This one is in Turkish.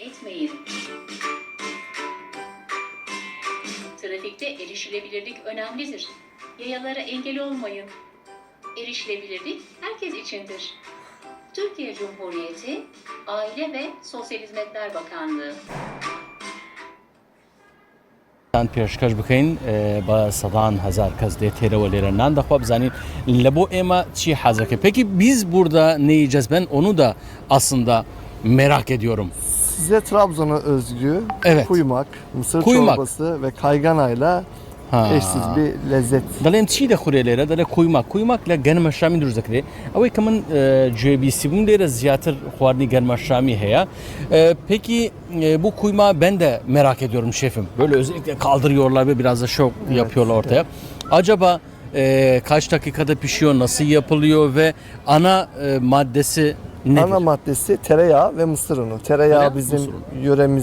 etmeyin. Trafikte erişilebilirlik önemlidir. Yayalara engel olmayın. Erişilebilirlik herkes içindir. Türkiye Cumhuriyeti Aile ve Sosyal Hizmetler Bakanlığı تان پێشکەش بکەین اه، بە سەدان هزار کەس دێت تێرەوە لێرەنان دەخوا بزانین لە بۆ ئێمە چی حەزەکە پێکی biz burada neyi cezben onu da aslında merak ediyorum. Size Trabzon'a özgü Evet. kuymak, mısır Kuymak. çorbası ve kayganayla Ha. eşsiz bir lezzet. دەڵێم چی دەخورێ لێرە دەڵێ کویماک کویماک لە گەرمە شامی دروست دەکرێت ئەوەی کە من گوێبیسی بووم لێرە زیاتر خواردنی گەرمە شامی هەیە Ee, peki e, bu kuyma ben de merak ediyorum şefim böyle özellikle kaldırıyorlar ve biraz da şok yapıyorlar ortaya acaba e, kaç dakikada pişiyor nasıl yapılıyor ve ana e, maddesi nedir? Ana maddesi tereyağı ve mısır unu. Tereyağı Tereyağı, bizim mısır unu. yöremiz